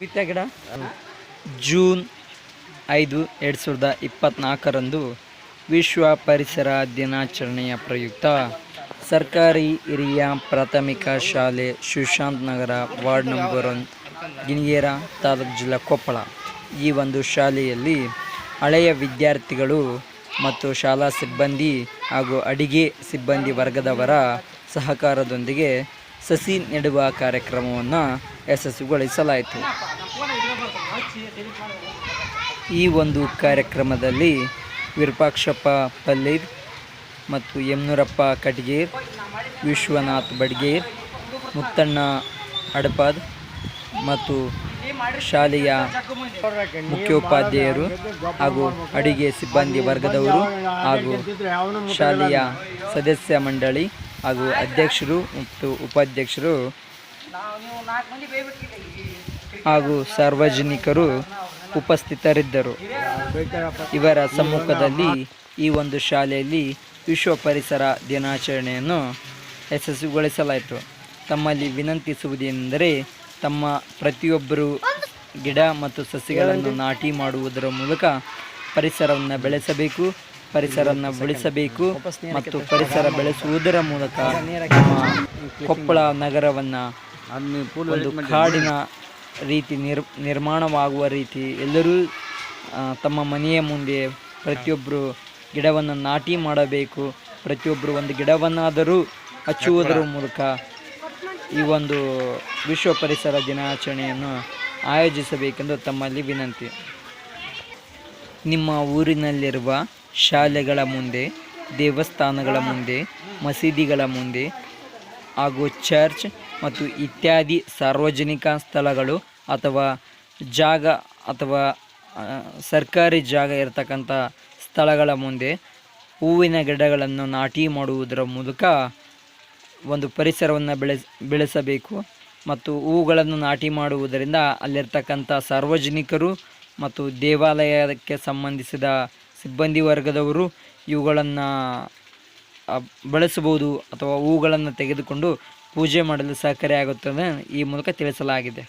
ಗಿಡ? ಜೂನ್ ಐದು ಎರಡು ಸಾವಿರದ ಇಪ್ಪತ್ತ್ನಾಲ್ಕರಂದು ವಿಶ್ವ ಪರಿಸರ ದಿನಾಚರಣೆಯ ಪ್ರಯುಕ್ತ ಸರ್ಕಾರಿ ಹಿರಿಯ ಪ್ರಾಥಮಿಕ ಶಾಲೆ Sushant Nagar ward number one Ginigera taluk ಜಿಲ್ಲಾ ಕೊಪ್ಪಳ. ಈ ಒಂದು ಶಾಲೆಯಲ್ಲಿ ಹಳೆಯ ವಿದ್ಯಾರ್ಥಿಗಳು ಮತ್ತು ಶಾಲಾ ಸಿಬ್ಬಂದಿ ಹಾಗೂ ಅಡಿಗೆ ಸಿಬ್ಬಂದಿ ವರ್ಗದವರ ಸಹಕಾರದೊಂದಿಗೆ ಸಸಿ ನೆಡುವ ಕಾರ್ಯಕ್ರಮವನ್ನು ಯಶಸ್ವಿಗೊಳಿಸಲಾಯಿತು. ಈ ಒಂದು ಕಾರ್ಯಕ್ರಮದಲ್ಲಿ ವಿರೂಪಾಕ್ಷಪ್ಪ ಪಲ್ಲೀರ್ ಮತ್ತು ಯಮನೂರಪ್ಪ ಕಟ್ಗೇರ್, ವಿಶ್ವನಾಥ್ ಬಡ್ಗೇರ್, ಮುತ್ತಣ್ಣ ಅಡಪದ್ ಮತ್ತು ಶಾಲೆಯ ಮುಖ್ಯೋಪಾಧ್ಯಾಯರು ಹಾಗೂ ಅಡಿಗೆ ಸಿಬ್ಬಂದಿ ವರ್ಗದವರು ಹಾಗೂ ಶಾಲೆಯ ಸದಸ್ಯ ಮಂಡಳಿ ಹಾಗೂ ಅಧ್ಯಕ್ಷರು ಮತ್ತು ಉಪಾಧ್ಯಕ್ಷರು ಹಾಗೂ ಸಾರ್ವಜನಿಕರು ಉಪಸ್ಥಿತರಿದ್ದರು. ಇವರ ಸಮ್ಮುಖದಲ್ಲಿ ಈ ಒಂದು ಶಾಲೆಯಲ್ಲಿ ವಿಶ್ವ ಪರಿಸರ ದಿನಾಚರಣೆಯನ್ನು ಯಶಸ್ವಿಗೊಳಿಸಲಾಯಿತು. ತಮ್ಮಲ್ಲಿ ವಿನಂತಿಸುವುದೇನೆಂದರೆ ತಮ್ಮ ಪ್ರತಿಯೊಬ್ಬರು ಗಿಡ ಮತ್ತು ಸಸಿಗಳನ್ನು ನಾಟಿ ಮಾಡುವುದರ ಮೂಲಕ ಪರಿಸರವನ್ನು ಬೆಳೆಸಬೇಕು. ಪರಿಸರವನ್ನು ಉಳಿಸಬೇಕು ಮತ್ತು ಪರಿಸರ ಬೆಳೆಸುವುದರ ಮೂಲಕ ಕೊಪ್ಪಳ ನಗರವನ್ನು ಒಂದು ಕಾಡಿನ ರೀತಿ ನಿರ್ ನಿರ್ಮಾಣವಾಗುವ ರೀತಿ ಎಲ್ಲರೂ ತಮ್ಮ ಮನೆಯ ಮುಂದೆ ಪ್ರತಿಯೊಬ್ಬರು ಗಿಡವನ್ನು ನಾಟಿ ಮಾಡಬೇಕು. ಪ್ರತಿಯೊಬ್ಬರು ಒಂದು ಗಿಡವನ್ನಾದರೂ ಹಚ್ಚುವುದರ ಮೂಲಕ ಈ ಒಂದು ವಿಶ್ವ ಪರಿಸರ ದಿನಾಚರಣೆಯನ್ನು ಆಯೋಜಿಸಬೇಕೆಂದು ತಮ್ಮಲ್ಲಿ ವಿನಂತಿ. ನಿಮ್ಮ ಊರಿನಲ್ಲಿರುವ ಶಾಲೆಗಳ ಮುಂದೆ, ದೇವಸ್ಥಾನಗಳ ಮುಂದೆ, ಮಸೀದಿಗಳ ಮುಂದೆ ಹಾಗೂ ಚರ್ಚ್ ಮತ್ತು ಇತ್ಯಾದಿ ಸಾರ್ವಜನಿಕ ಸ್ಥಳಗಳು ಅಥವಾ ಜಾಗ ಅಥವಾ ಸರ್ಕಾರಿ ಜಾಗ ಇರತಕ್ಕಂಥ ಸ್ಥಳಗಳ ಮುಂದೆ ಹೂವಿನ ಗಿಡಗಳನ್ನು ನಾಟಿ ಮಾಡುವುದರ ಮೂಲಕ ಒಂದು ಪರಿಸರವನ್ನು ಬೆಳೆಸ್ ಬೆಳೆಸಬೇಕು ಮತ್ತು ಹೂಗಳನ್ನು ನಾಟಿ ಮಾಡುವುದರಿಂದ ಅಲ್ಲಿರ್ತಕ್ಕಂಥ ಸಾರ್ವಜನಿಕರು ಮತ್ತು ದೇವಾಲಯಕ್ಕೆ ಸಂಬಂಧಿಸಿದ ಸಿಬ್ಬಂದಿ ವರ್ಗದವರು ಇವುಗಳನ್ನು ಬಳಸಬಹುದು ಅಥವಾ ಹೂಗಳನ್ನು ತೆಗೆದುಕೊಂಡು ಪೂಜೆ ಮಾಡಲು ಸಹಕಾರಿಯಾಗುತ್ತದೆ. ಈ ಮೂಲಕ ತಿಳಿಸಲಾಗಿದೆ.